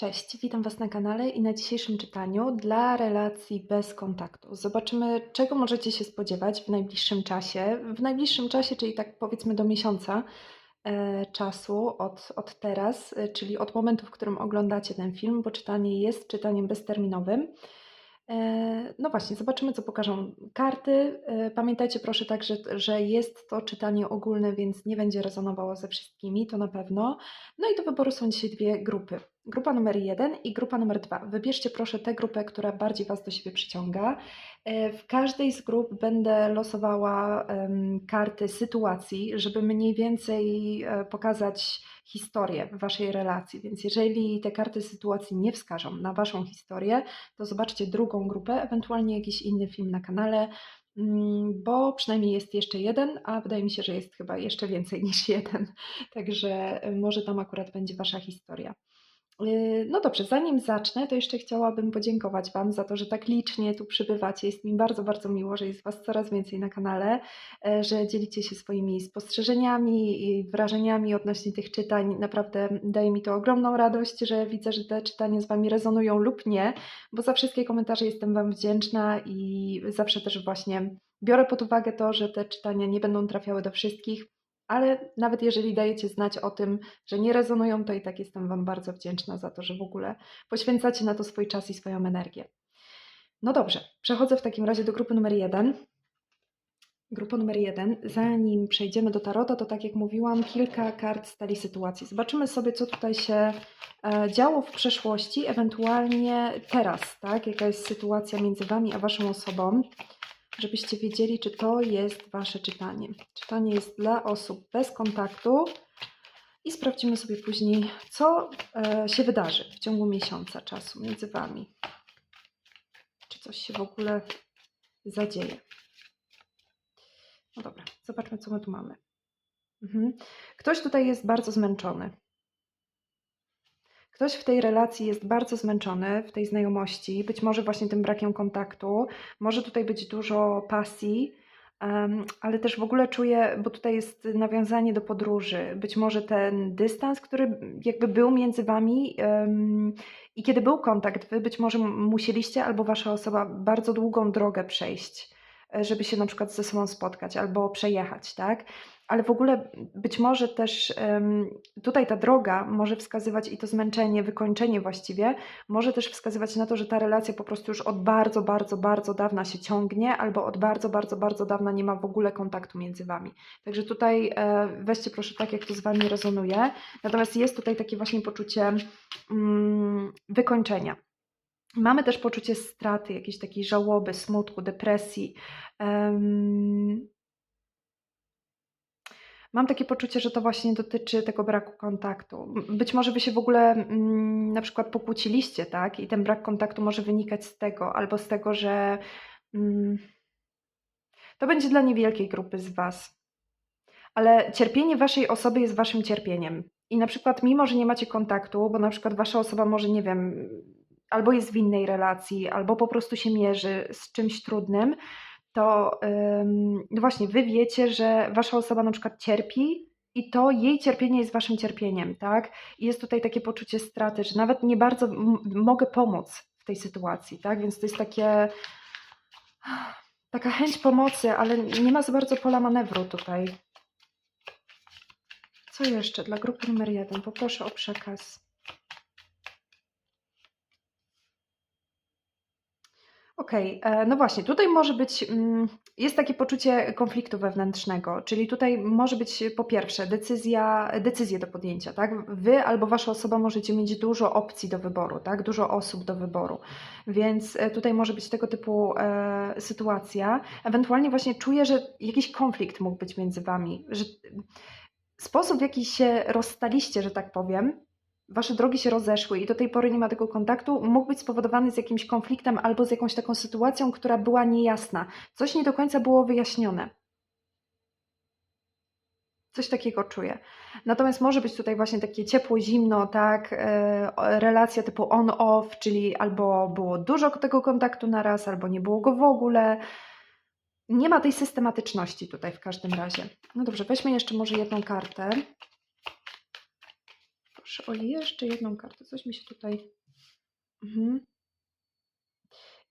Cześć, witam Was na kanale i na dzisiejszym czytaniu dla relacji bez kontaktu. Zobaczymy, czego możecie się spodziewać w najbliższym czasie. W najbliższym czasie, czyli tak powiedzmy do miesiąca e, czasu od, od teraz, e, czyli od momentu, w którym oglądacie ten film, bo czytanie jest czytaniem bezterminowym. E, No właśnie, zobaczymy, co pokażą karty. E, Pamiętajcie proszę także, że jest to czytanie ogólne, więc nie będzie rezonowało ze wszystkimi, to na pewno. No i do wyboru są dzisiaj dwie grupy. Grupa numer jeden i grupa numer dwa. Wybierzcie proszę tę grupę, która bardziej Was do siebie przyciąga. E, W każdej z grup będę losowała karty sytuacji, żeby mniej więcej pokazać historię Waszej relacji. Więc jeżeli te karty sytuacji nie wskażą na Waszą historię, to zobaczcie drugą grupę, ewentualnie jakiś inny film na kanale, mm, bo przynajmniej jest jeszcze jeden, a wydaje mi się, że jest chyba jeszcze więcej niż jeden. Także e, może tam akurat będzie Wasza historia. Yy, No dobrze, zanim zacznę, to jeszcze chciałabym podziękować Wam za to, że tak licznie tu przybywacie. Jest mi bardzo, bardzo miło, że jest Was coraz więcej na kanale, e, że dzielicie się swoimi spostrzeżeniami i wrażeniami odnośnie tych czytań. Naprawdę daje mi to ogromną radość, że widzę, że te czytania z Wami rezonują lub nie, bo za wszystkie komentarze jestem Wam wdzięczna i zawsze też właśnie biorę pod uwagę to, że te czytania nie będą trafiały do wszystkich. Ale nawet jeżeli dajecie znać o tym, że nie rezonują, to i tak jestem Wam bardzo wdzięczna za to, że w ogóle poświęcacie na to swój czas i swoją energię. No dobrze, przechodzę w takim razie do grupy numer jeden. Grupa numer jeden. Zanim przejdziemy do tarota, to tak jak mówiłam, kilka kart stali sytuacji. Zobaczymy sobie, co tutaj się e, działo w przeszłości, ewentualnie teraz, tak? Jaka jest sytuacja między Wami a Waszą osobą żebyście wiedzieli, czy to jest Wasze czytanie. Czytanie jest dla osób bez kontaktu i sprawdzimy sobie później, co e, się wydarzy w ciągu miesiąca czasu między Wami. Czy coś się w ogóle zadzieje. No dobra, zobaczmy, co my tu mamy. Mhm. Ktoś tutaj jest bardzo zmęczony. Ktoś w tej relacji jest bardzo zmęczony, w tej znajomości, być może właśnie tym brakiem kontaktu, może tutaj być dużo pasji, em, ale też w ogóle czuję, bo tutaj jest nawiązanie do podróży, być może ten dystans, który jakby był między wami em, i kiedy był kontakt, wy być może musieliście albo wasza osoba bardzo długą drogę przejść, e, żeby się na przykład ze sobą spotkać albo przejechać, tak? Ale w ogóle być może też tutaj ta droga może wskazywać i to zmęczenie, wykończenie właściwie, może też wskazywać na to, że ta relacja po prostu już od bardzo, bardzo, bardzo dawna się ciągnie, albo od bardzo, bardzo, bardzo dawna nie ma w ogóle kontaktu między wami. Także tutaj e, weźcie proszę tak, jak to z wami rezonuje. Natomiast jest tutaj takie właśnie poczucie mm, wykończenia. Mamy też poczucie straty, jakiejś takiej żałoby, smutku, depresji. Em, Mam takie poczucie, że to właśnie dotyczy tego braku kontaktu. Być może wy się w ogóle mm, na przykład pokłóciliście, tak? I ten brak kontaktu może wynikać z tego, albo z tego, że mm, to będzie dla niewielkiej grupy z was. Ale cierpienie waszej osoby jest waszym cierpieniem. I na przykład, mimo że nie macie kontaktu, bo na przykład wasza osoba może, nie wiem, albo jest w innej relacji, albo po prostu się mierzy z czymś trudnym, to no właśnie wy wiecie, że wasza osoba na przykład cierpi i to jej cierpienie jest waszym cierpieniem, tak? I jest tutaj takie poczucie straty, że nawet nie bardzo mogę pomóc w tej sytuacji, tak? Więc to jest takie taka chęć pomocy, ale nie ma za bardzo pola manewru tutaj. Co jeszcze dla grupy numer jeden? Poproszę o przekaz. Okej, e, no właśnie, tutaj może być, mm, jest takie poczucie konfliktu wewnętrznego, czyli tutaj może być po pierwsze decyzja, decyzje do podjęcia, tak? Wy albo wasza osoba możecie mieć dużo opcji do wyboru, tak? Dużo osób do wyboru, więc e, tutaj może być tego typu e, sytuacja. Ewentualnie właśnie czuję, że jakiś konflikt mógł być między wami, że sposób w jaki się rozstaliście, że tak powiem, wasze drogi się rozeszły i do tej pory nie ma tego kontaktu, mógł być spowodowany z jakimś konfliktem albo z jakąś taką sytuacją, która była niejasna. Coś nie do końca było wyjaśnione. Coś takiego czuję. Natomiast może być tutaj właśnie takie ciepło, zimno, tak, e, relacja typu on-off, czyli albo było dużo tego kontaktu na raz, albo nie było go w ogóle. Nie ma tej systematyczności tutaj w każdym razie. No dobrze, weźmy jeszcze może jedną kartę. Proszę jeszcze jedną kartę. Coś mi się tutaj. Mhm.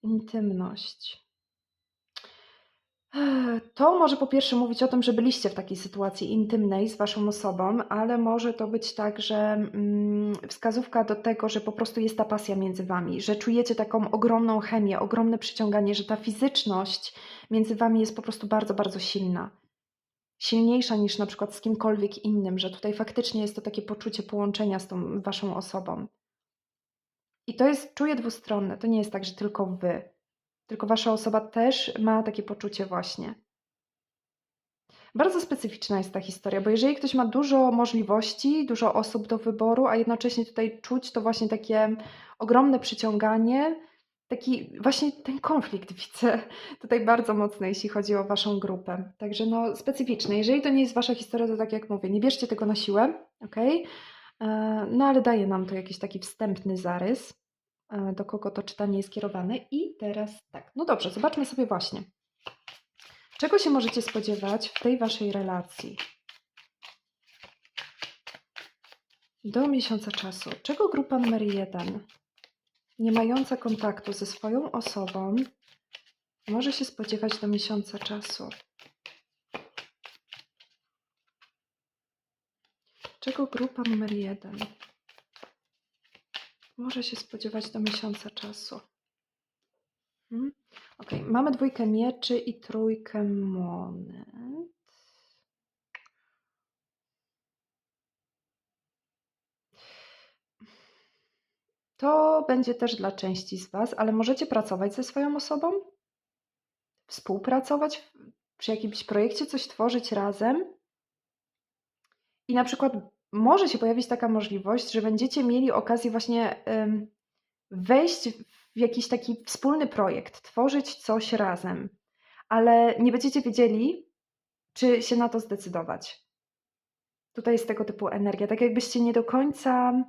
Intymność. To może po pierwsze mówić o tym, że byliście w takiej sytuacji intymnej z waszą osobą, ale może to być tak, że mm, wskazówka do tego, że po prostu jest ta pasja między wami, że czujecie taką ogromną chemię, ogromne przyciąganie, że ta fizyczność między wami jest po prostu bardzo, bardzo silna. Silniejsza niż na przykład z kimkolwiek innym, że tutaj faktycznie jest to takie poczucie połączenia z tą waszą osobą. I to jest, czuję dwustronne. To nie jest tak, że tylko wy. Tylko wasza osoba też ma takie poczucie właśnie. Bardzo specyficzna jest ta historia, bo jeżeli ktoś ma dużo możliwości, dużo osób do wyboru, a jednocześnie tutaj czuć to właśnie takie ogromne przyciąganie, taki właśnie ten konflikt widzę tutaj bardzo mocny, jeśli chodzi o waszą grupę. Także no specyficzne. Jeżeli to nie jest wasza historia, to tak jak mówię, nie bierzcie tego na siłę, ok? No ale daje nam to jakiś taki wstępny zarys, e, do kogo to czytanie jest kierowane. I teraz tak, no dobrze, zobaczmy sobie właśnie. Czego się możecie spodziewać w tej waszej relacji? Do miesiąca czasu. Czego grupa numer jeden, nie mająca kontaktu ze swoją osobą, może się spodziewać do miesiąca czasu? Czego grupa numer jeden może się spodziewać do miesiąca czasu? Hmm? Ok, mamy dwójkę mieczy i trójkę monet. To będzie też dla części z Was, ale możecie pracować ze swoją osobą, współpracować przy jakimś projekcie, coś tworzyć razem. I na przykład może się pojawić taka możliwość, że będziecie mieli okazję właśnie wejść w jakiś taki wspólny projekt, tworzyć coś razem, ale nie będziecie wiedzieli, czy się na to zdecydować. Tutaj jest tego typu energia, tak jakbyście nie do końca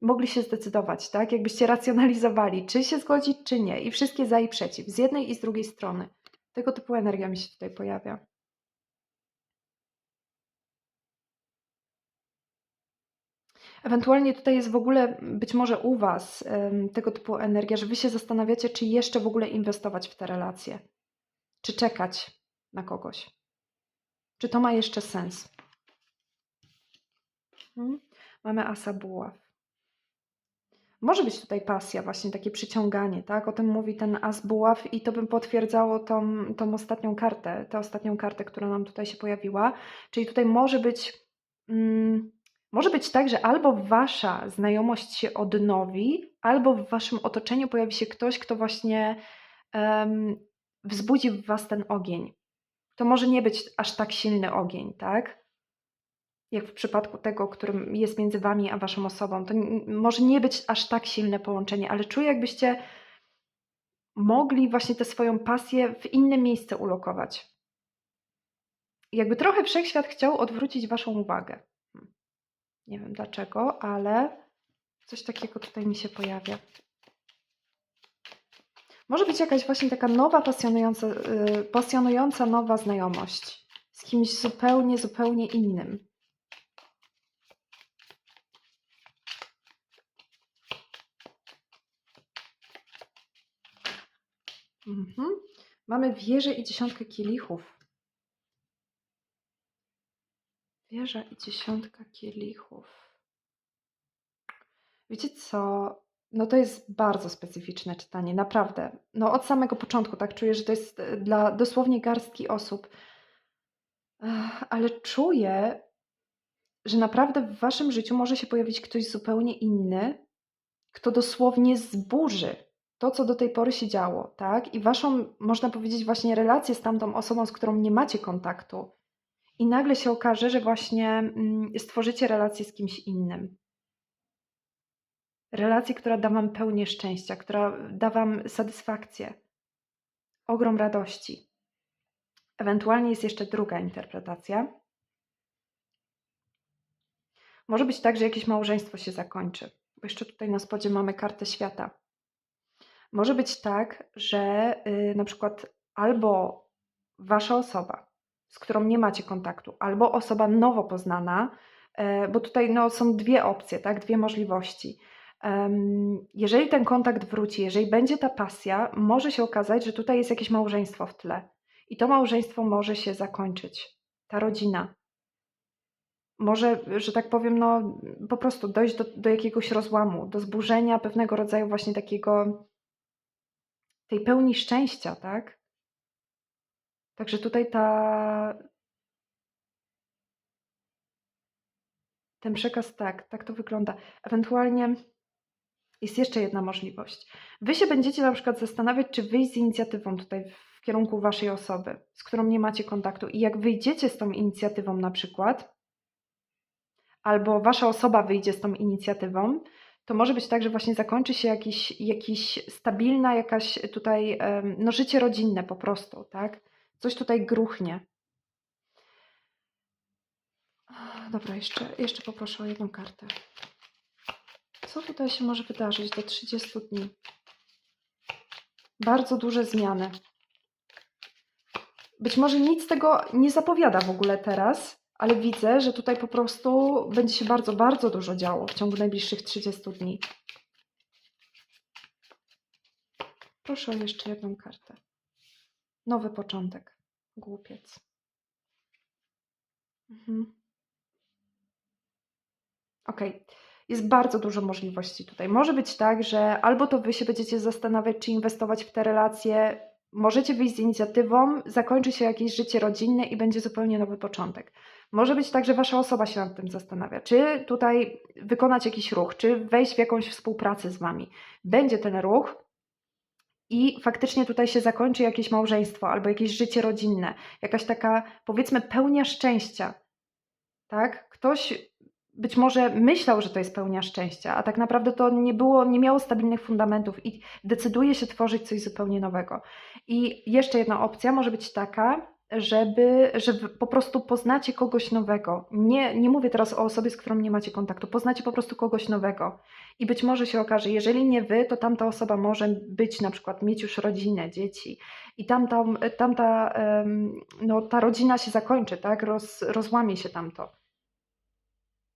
mogli się zdecydować, tak? Jakbyście racjonalizowali, czy się zgodzić, czy nie. I wszystkie za i przeciw, z jednej i z drugiej strony. Tego typu energia mi się tutaj pojawia. Ewentualnie tutaj jest w ogóle być może u Was em, tego typu energia, że Wy się zastanawiacie, czy jeszcze w ogóle inwestować w te relacje, czy czekać na kogoś. Czy to ma jeszcze sens? Mhm. Mamy asa buław. Może być tutaj pasja, właśnie takie przyciąganie, tak? O tym mówi ten as buław i to bym potwierdzało tą, tą ostatnią kartę, tę ostatnią kartę, która nam tutaj się pojawiła. Czyli tutaj może być, mm, może być tak, że albo wasza znajomość się odnowi, albo w waszym otoczeniu pojawi się ktoś, kto właśnie em, wzbudzi w was ten ogień. To może nie być aż tak silny ogień, tak? Jak w przypadku tego, którym jest między wami a waszą osobą, to może nie być aż tak silne połączenie, ale czuję, jakbyście mogli właśnie tę swoją pasję w inne miejsce ulokować. Jakby trochę wszechświat chciał odwrócić waszą uwagę. Hmm. Nie wiem dlaczego, ale coś takiego tutaj mi się pojawia. Może być jakaś właśnie taka nowa, pasjonująca, yy, pasjonująca nowa znajomość z kimś zupełnie, zupełnie innym. Mhm. Mamy wieżę i dziesiątkę kielichów. Wieża i dziesiątka kielichów. Wiecie co? No to jest bardzo specyficzne czytanie, naprawdę. No od samego początku tak czuję, że to jest e, dla dosłownie garstki osób. Ale czuję, że naprawdę w waszym życiu może się pojawić ktoś zupełnie inny, kto dosłownie zburzy to, co do tej pory się działo, tak? I waszą, można powiedzieć, właśnie relację z tamtą osobą, z którą nie macie kontaktu. I nagle się okaże, że właśnie mm, stworzycie relację z kimś innym. Relację, która da wam pełnię szczęścia, która da wam satysfakcję, ogrom radości. Ewentualnie jest jeszcze druga interpretacja. Może być tak, że jakieś małżeństwo się zakończy, bo jeszcze tutaj na spodzie mamy kartę świata. Może być tak, że y, na przykład albo wasza osoba, z którą nie macie kontaktu, albo osoba nowo poznana, e, bo tutaj no, są dwie opcje, tak? dwie możliwości. Jeżeli ten kontakt wróci, jeżeli będzie ta pasja, może się okazać, że tutaj jest jakieś małżeństwo w tle. I to małżeństwo może się zakończyć. Ta rodzina. Może, że tak powiem, no, po prostu dojść do, do jakiegoś rozłamu, do zburzenia pewnego rodzaju właśnie takiego, tej pełni szczęścia, tak? Także tutaj ta, ten przekaz tak, tak to wygląda. Ewentualnie jest jeszcze jedna możliwość. Wy się będziecie na przykład zastanawiać, czy wyjść z inicjatywą tutaj w kierunku waszej osoby, z którą nie macie kontaktu. I jak wyjdziecie z tą inicjatywą na przykład, albo wasza osoba wyjdzie z tą inicjatywą, to może być tak, że właśnie zakończy się jakiś, jakiś stabilna jakaś tutaj, no życie rodzinne po prostu, tak? Coś tutaj gruchnie. Dobra, jeszcze, jeszcze poproszę o jedną kartę. Co tutaj się może wydarzyć do 30 dni? Bardzo duże zmiany. Być może nic tego nie zapowiada w ogóle teraz, ale widzę, że tutaj po prostu będzie się bardzo, bardzo dużo działo w ciągu najbliższych 30 dni. Proszę o jeszcze jedną kartę. Nowy początek. Głupiec. Mhm. Ok. Jest bardzo dużo możliwości tutaj. Może być tak, że albo to wy się będziecie zastanawiać, czy inwestować w te relacje, możecie wyjść z inicjatywą, zakończy się jakieś życie rodzinne i będzie zupełnie nowy początek. Może być tak, że wasza osoba się nad tym zastanawia, czy tutaj wykonać jakiś ruch, czy wejść w jakąś współpracę z wami. Będzie ten ruch, i faktycznie tutaj się zakończy jakieś małżeństwo albo jakieś życie rodzinne, jakaś taka powiedzmy pełnia szczęścia. Tak? Ktoś być może myślał, że to jest pełnia szczęścia, a tak naprawdę to nie było, nie miało stabilnych fundamentów i decyduje się tworzyć coś zupełnie nowego. I jeszcze jedna opcja może być taka, żeby, że po prostu poznacie kogoś nowego. Nie, nie mówię teraz o osobie, z którą nie macie kontaktu, poznacie po prostu kogoś nowego. I być może się okaże, jeżeli nie wy, to tamta osoba może być na przykład, mieć już rodzinę, dzieci. I tamta, tamta no, ta rodzina się zakończy, tak? Roz, rozłamie się tamto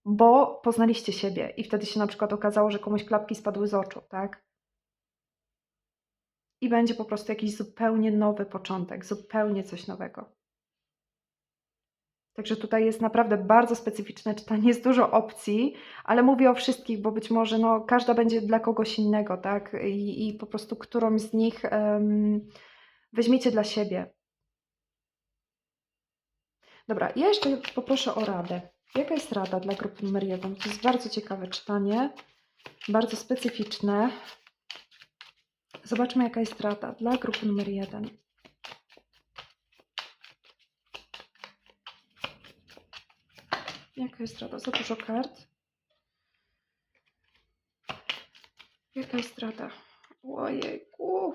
bo poznaliście siebie i wtedy się na przykład okazało, że komuś klapki spadły z oczu, tak? I będzie po prostu jakiś zupełnie nowy początek, zupełnie coś nowego. Także tutaj jest naprawdę bardzo specyficzne czytanie, jest dużo opcji, ale mówię o wszystkich, bo być może no, każda będzie dla kogoś innego, tak? I, i po prostu którąś z nich um, weźmiecie dla siebie. Dobra, ja jeszcze poproszę o radę. Jaka jest rada dla grupy numer jeden? To jest bardzo ciekawe czytanie, bardzo specyficzne. Zobaczmy, jaka jest rada dla grupy numer jeden. Jaka jest rada? Za dużo kart. Jaka jest rada? Ojejku.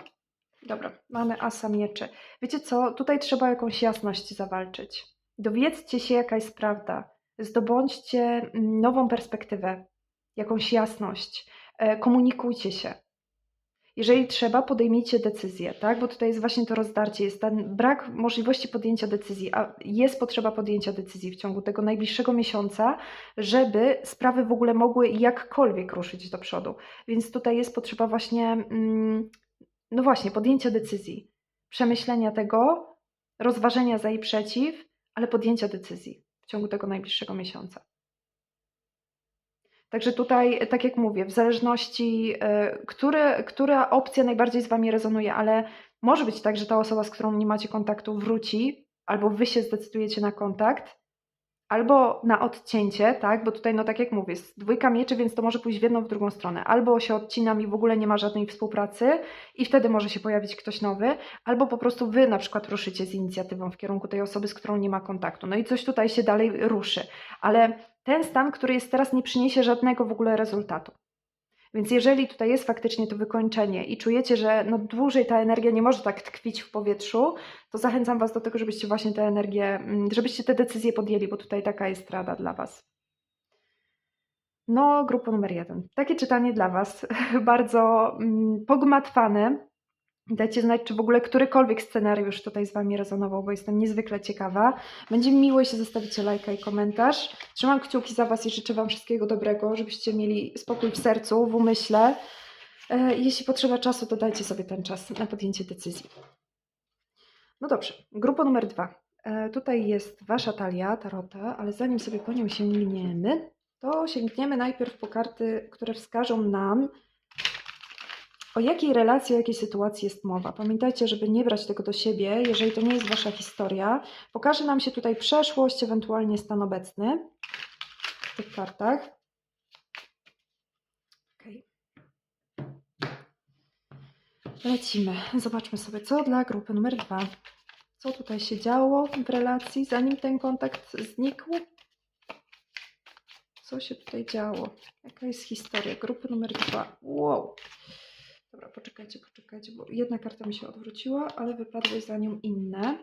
Dobra, mamy asa mieczy. Wiecie co? Tutaj trzeba jakąś jasność zawalczyć. Dowiedzcie się, jaka jest prawda zdobądźcie mm, nową perspektywę, jakąś jasność, e, komunikujcie się. Jeżeli trzeba, podejmijcie decyzję, tak? Bo tutaj jest właśnie to rozdarcie, jest ten brak możliwości podjęcia decyzji, a jest potrzeba podjęcia decyzji w ciągu tego najbliższego miesiąca, żeby sprawy w ogóle mogły jakkolwiek ruszyć do przodu. Więc tutaj jest potrzeba właśnie, mm, no właśnie, podjęcia decyzji, przemyślenia tego, rozważenia za i przeciw, ale podjęcia decyzji w ciągu tego najbliższego miesiąca. Także tutaj, tak jak mówię, w zależności, e, które, która opcja najbardziej z Wami rezonuje, ale może być tak, że ta osoba, z którą nie macie kontaktu, wróci, albo Wy się zdecydujecie na kontakt, albo na odcięcie, tak? Bo tutaj, no tak jak mówię, jest dwójka mieczy, więc to może pójść w jedną, w drugą stronę. Albo się odcinam i w ogóle nie ma żadnej współpracy i wtedy może się pojawić ktoś nowy, albo po prostu wy na przykład ruszycie z inicjatywą w kierunku tej osoby, z którą nie ma kontaktu. No i coś tutaj się dalej ruszy. Ale ten stan, który jest teraz, nie przyniesie żadnego w ogóle rezultatu. Więc jeżeli tutaj jest faktycznie to wykończenie i czujecie, że no dłużej ta energia nie może tak tkwić w powietrzu, to zachęcam Was do tego, żebyście właśnie tę energię, mm, żebyście te decyzje podjęli, bo tutaj taka jest rada dla Was. No, grupa numer jeden. Takie czytanie dla Was, bardzo mm, pogmatwane, Dajcie znać, czy w ogóle którykolwiek scenariusz tutaj z Wami rezonował, bo jestem niezwykle ciekawa. Będzie mi miło, jeśli zostawicie lajka i komentarz. Trzymam kciuki za Was i życzę Wam wszystkiego dobrego, żebyście mieli spokój w sercu, w umyśle. E, Jeśli potrzeba czasu, to dajcie sobie ten czas na podjęcie decyzji. No dobrze, grupa numer dwa. E, Tutaj jest Wasza talia, tarota, ale zanim sobie po nią sięgniemy, to sięgniemy najpierw po karty, które wskażą nam, o jakiej relacji, o jakiej sytuacji jest mowa. Pamiętajcie, żeby nie brać tego do siebie, jeżeli to nie jest Wasza historia. Pokaże nam się tutaj przeszłość, ewentualnie stan obecny w tych kartach. Okej. Lecimy. Zobaczmy sobie, co dla grupy numer dwa. Co tutaj się działo w relacji, zanim ten kontakt znikł? Co się tutaj działo? Jaka jest historia grupy numer dwa? Wow. Dobra, poczekajcie, poczekajcie, bo jedna karta mi się odwróciła, ale wypadły za nią inne.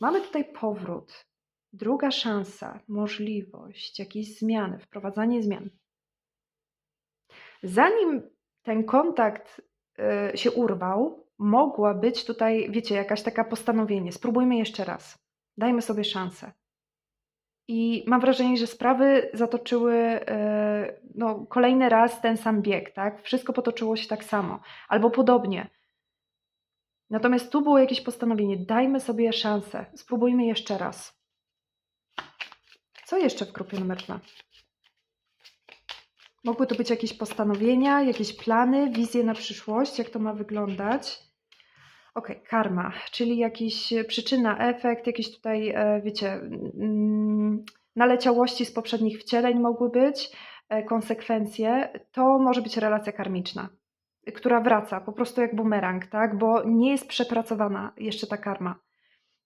Mamy tutaj powrót, druga szansa, możliwość jakiejś zmiany, wprowadzanie zmian. Zanim ten kontakt y, się urwał, mogła być tutaj, wiecie, jakaś taka postanowienie. Spróbujmy jeszcze raz. Dajmy sobie szansę. I mam wrażenie, że sprawy zatoczyły y, no, kolejny raz ten sam bieg, tak? Wszystko potoczyło się tak samo, albo podobnie. Natomiast tu było jakieś postanowienie. Dajmy sobie szansę. Spróbujmy jeszcze raz. Co jeszcze w grupie numer dwa? Mogły to być jakieś postanowienia, jakieś plany, wizje na przyszłość, jak to ma wyglądać. Ok, karma, czyli jakiś przyczyna, efekt, jakieś tutaj, e, wiecie, mm, naleciałości z poprzednich wcieleń mogły być, e, konsekwencje. To może być relacja karmiczna, która wraca po prostu jak bumerang, tak? Bo nie jest przepracowana jeszcze ta karma.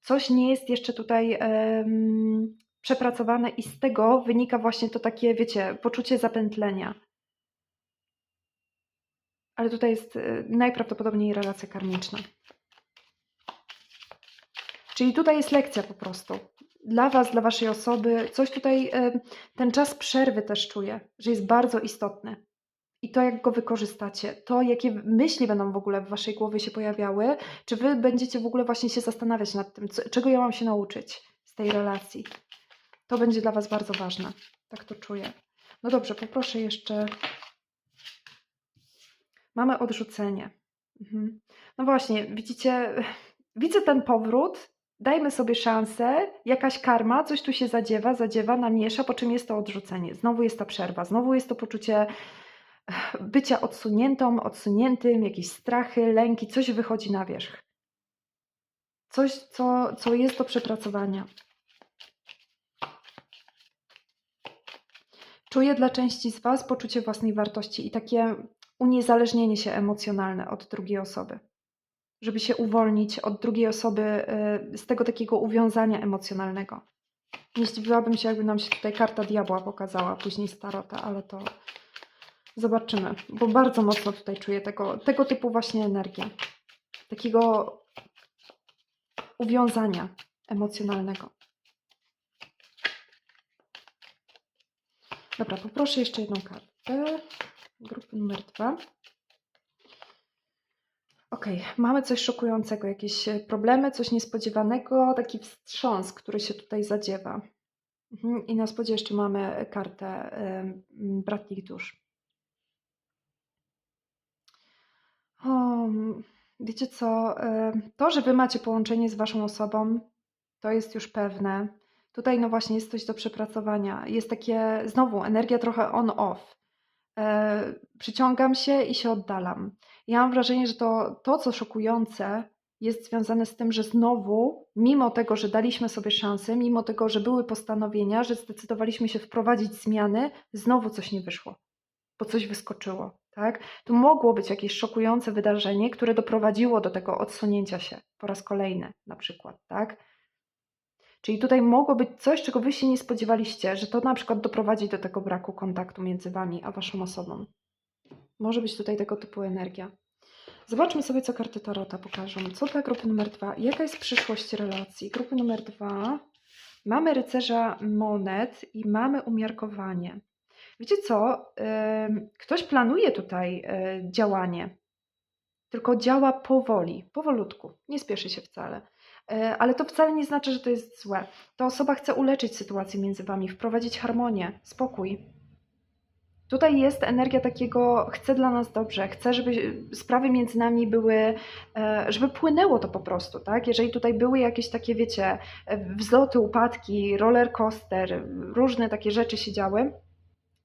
Coś nie jest jeszcze tutaj em, przepracowane i z tego wynika właśnie to takie, wiecie, poczucie zapętlenia. Ale tutaj jest najprawdopodobniej relacja karmiczna. Czyli tutaj jest lekcja po prostu. Dla Was, dla Waszej osoby, coś tutaj, ten czas przerwy też czuję, że jest bardzo istotny. I to, jak go wykorzystacie, to, jakie myśli będą w ogóle w Waszej głowie się pojawiały, czy Wy będziecie w ogóle właśnie się zastanawiać nad tym, co, czego ja mam się nauczyć z tej relacji. To będzie dla Was bardzo ważne. Tak to czuję. No dobrze, poproszę jeszcze. Mamy odrzucenie. Mhm. No właśnie, widzicie, widzę ten powrót. Dajmy sobie szansę, jakaś karma, coś tu się zadziewa, zadziewa, namiesza, po czym jest to odrzucenie. Znowu jest ta przerwa, znowu jest to poczucie bycia odsuniętą, odsuniętym, jakieś strachy, lęki, coś wychodzi na wierzch. Coś, co, co jest do przepracowania. Czuję dla części z Was poczucie własnej wartości i takie uniezależnienie się emocjonalne od drugiej osoby. Żeby się uwolnić od drugiej osoby y, z tego takiego uwiązania emocjonalnego. Nie zdziwiłabym się, jakby nam się tutaj karta diabła pokazała, później starota, ale to zobaczymy, bo bardzo mocno tutaj czuję tego, tego typu właśnie energię. Takiego uwiązania emocjonalnego. Dobra, poproszę jeszcze jedną kartę. Grupy numer dwa. Ok, mamy coś szokującego, jakieś e, problemy, coś niespodziewanego, taki wstrząs, który się tutaj zadziewa. Mhm, I na spodzie jeszcze mamy kartę y, bratnich dusz. O, wiecie co, to, że wy macie połączenie z waszą osobą, to jest już pewne. Tutaj no właśnie jest coś do przepracowania. Jest takie, znowu, energia trochę on-off. E, przyciągam się i się oddalam. Ja mam wrażenie, że to, to, co szokujące, jest związane z tym, że znowu, mimo tego, że daliśmy sobie szansę, mimo tego, że były postanowienia, że zdecydowaliśmy się wprowadzić zmiany, znowu coś nie wyszło, bo coś wyskoczyło. Tak? Tu mogło być jakieś szokujące wydarzenie, które doprowadziło do tego odsunięcia się po raz kolejny, na przykład. Tak? Czyli tutaj mogło być coś, czego wy się nie spodziewaliście, że to na przykład doprowadzi do tego braku kontaktu między wami a waszą osobą. Może być tutaj tego typu energia. Zobaczmy sobie, co karty Tarota pokażą. Co dla grupy numer dwa? Jaka jest przyszłość relacji? Grupy numer dwa. Mamy rycerza monet i mamy umiarkowanie. Wiecie co? Ktoś planuje tutaj e, działanie. tylko działa powoli, powolutku, nie spieszy się wcale. E, Ale to wcale nie znaczy, że to jest złe. Ta osoba chce uleczyć sytuację między wami, wprowadzić harmonię, spokój. Tutaj jest energia takiego, chcę dla nas dobrze, chcę, żeby sprawy między nami były, e, żeby płynęło to po prostu, tak? Jeżeli tutaj były jakieś takie, wiecie, e, wzloty, upadki, roller coaster, różne takie rzeczy się działy,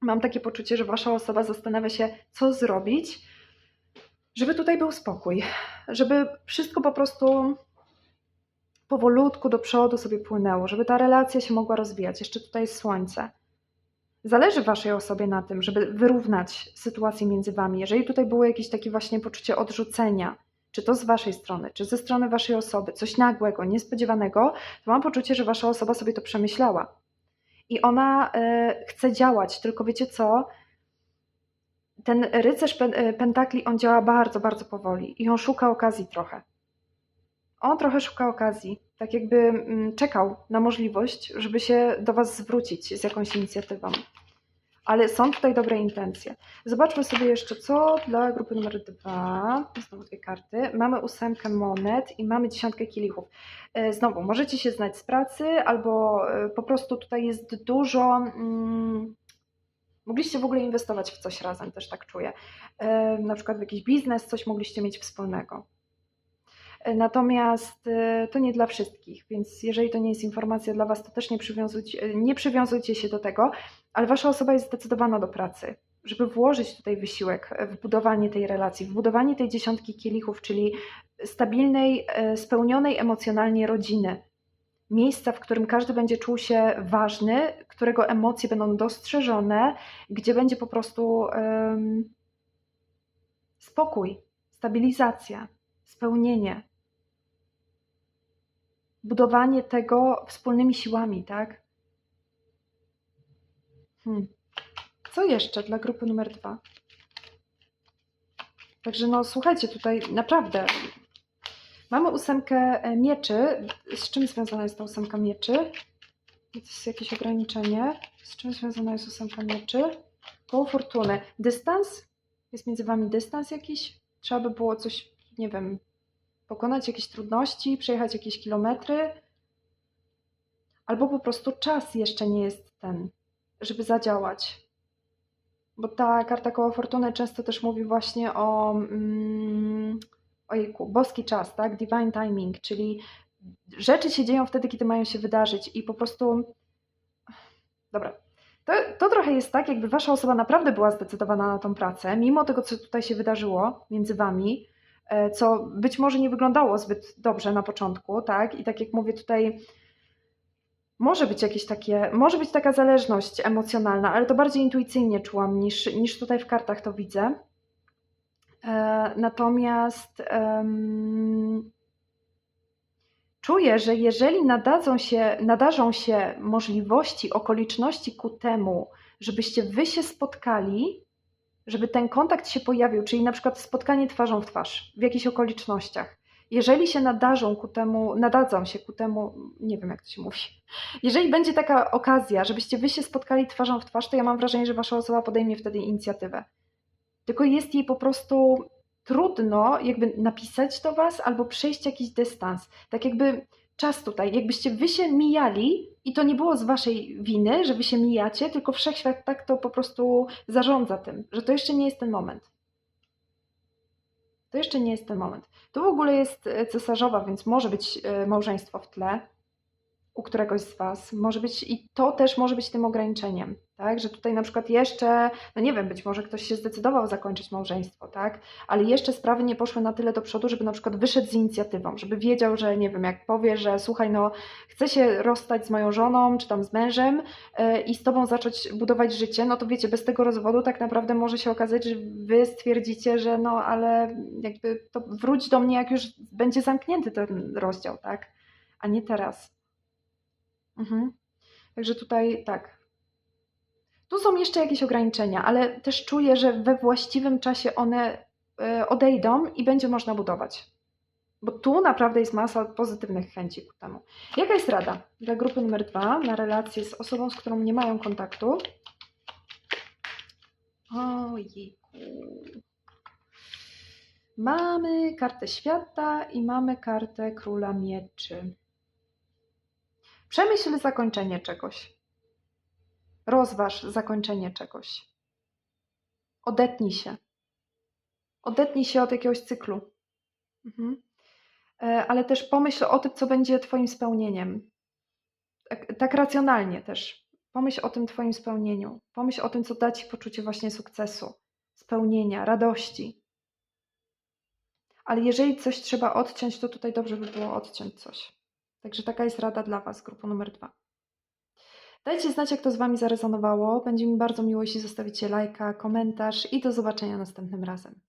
mam takie poczucie, że wasza osoba zastanawia się, co zrobić, żeby tutaj był spokój, żeby wszystko po prostu powolutku do przodu sobie płynęło, żeby ta relacja się mogła rozwijać. Jeszcze tutaj jest słońce. Zależy waszej osobie na tym, żeby wyrównać sytuację między wami. Jeżeli tutaj było jakieś takie właśnie poczucie odrzucenia, czy to z waszej strony, czy ze strony waszej osoby, coś nagłego, niespodziewanego, to mam poczucie, że wasza osoba sobie to przemyślała. I ona e, chce działać, tylko wiecie co? Ten rycerz e, pentakli, on działa bardzo, bardzo powoli i on szuka okazji trochę. On trochę szuka okazji, tak jakby mm, czekał na możliwość, żeby się do Was zwrócić z jakąś inicjatywą. Ale są tutaj dobre intencje. Zobaczmy sobie jeszcze, co dla grupy numer dwa. Znowu dwie karty. Mamy ósemkę monet i mamy dziesiątkę kielichów. E, Znowu, możecie się znać z pracy, albo e, po prostu tutaj jest dużo. Mm, mogliście w ogóle inwestować w coś razem, też tak czuję. E, Na przykład w jakiś biznes, coś mogliście mieć wspólnego. Natomiast e, to nie dla wszystkich, więc jeżeli to nie jest informacja dla Was, to też nie przywiązujcie, nie przywiązujcie się do tego, ale Wasza osoba jest zdecydowana do pracy, żeby włożyć tutaj wysiłek w budowanie tej relacji, w budowanie tej dziesiątki kielichów, czyli stabilnej, e, spełnionej emocjonalnie rodziny. Miejsca, w którym każdy będzie czuł się ważny, którego emocje będą dostrzeżone, gdzie będzie po prostu em, spokój, stabilizacja, spełnienie budowanie tego wspólnymi siłami, tak? Hmm. Co jeszcze dla grupy numer dwa? Także no słuchajcie, tutaj naprawdę mamy ósemkę e, mieczy. Z czym związana jest ta ósemka mieczy? To jest jakieś ograniczenie. Z czym związana jest ósemka mieczy? Koło fortuny. Dystans? Jest między wami dystans jakiś? Trzeba by było coś, nie wiem, pokonać jakieś trudności, przejechać jakieś kilometry, albo po prostu czas jeszcze nie jest ten, żeby zadziałać. Bo ta karta koła fortuny często też mówi właśnie o mm, ojejku, boski czas, tak? Divine timing, czyli rzeczy się dzieją wtedy, kiedy mają się wydarzyć i po prostu dobra. To, to trochę jest tak, jakby wasza osoba naprawdę była zdecydowana na tą pracę, mimo tego, co tutaj się wydarzyło między wami, co być może nie wyglądało zbyt dobrze na początku, tak? I tak jak mówię tutaj, może być jakieś takie, może być taka zależność emocjonalna, ale to bardziej intuicyjnie czułam niż, niż tutaj w kartach to widzę. E, natomiast um, czuję, że jeżeli nadadzą się, nadarzą się możliwości, okoliczności ku temu, żebyście wy się spotkali, żeby ten kontakt się pojawił, czyli na przykład spotkanie twarzą w twarz w jakichś okolicznościach. Jeżeli się nadarzą ku temu, nadadzą się ku temu, nie wiem jak to się mówi. Jeżeli będzie taka okazja, żebyście wy się spotkali twarzą w twarz, to ja mam wrażenie, że wasza osoba podejmie wtedy inicjatywę. Tylko jest jej po prostu trudno jakby napisać do was albo przejść jakiś dystans. Tak jakby czas tutaj, jakbyście wy się mijali i to nie było z waszej winy, że wy się mijacie, tylko wszechświat tak to po prostu zarządza tym, że to jeszcze nie jest ten moment. To jeszcze nie jest ten moment. To w ogóle jest e, cesarzowa, więc może być e, małżeństwo w tle u któregoś z Was. Może być i to też może być tym ograniczeniem, tak? Że tutaj na przykład jeszcze, no nie wiem, być może ktoś się zdecydował zakończyć małżeństwo, tak? Ale jeszcze sprawy nie poszły na tyle do przodu, żeby na przykład wyszedł z inicjatywą, żeby wiedział, że nie wiem, jak powie, że słuchaj, no chcę się rozstać z moją żoną, czy tam z mężem yy, i z Tobą zacząć budować życie, no to wiecie, bez tego rozwodu tak naprawdę może się okazać, że Wy stwierdzicie, że no ale jakby to wróć do mnie, jak już będzie zamknięty ten rozdział, tak? A nie teraz. Mhm. Także tutaj tak. Tu są jeszcze jakieś ograniczenia, ale też czuję, że we właściwym czasie one e, odejdą i będzie można budować. Bo tu naprawdę jest masa pozytywnych chęci ku temu. Jaka jest rada dla grupy numer dwa na relacje z osobą, z którą nie mają kontaktu? Ojejku. Mamy kartę świata i mamy kartę króla mieczy. Przemyśl zakończenie czegoś. Rozważ zakończenie czegoś. Odetnij się. Odetnij się od jakiegoś cyklu. Mhm. E, Ale też pomyśl o tym, co będzie Twoim spełnieniem. Tak, tak racjonalnie też. Pomyśl o tym Twoim spełnieniu. Pomyśl o tym, co da Ci poczucie właśnie sukcesu, spełnienia, radości. Ale jeżeli coś trzeba odciąć, to tutaj dobrze by było odciąć coś. Także taka jest rada dla Was, grupa numer dwa. Dajcie znać, jak to z Wami zarezonowało. Będzie mi bardzo miło, jeśli zostawicie lajka, komentarz i do zobaczenia następnym razem.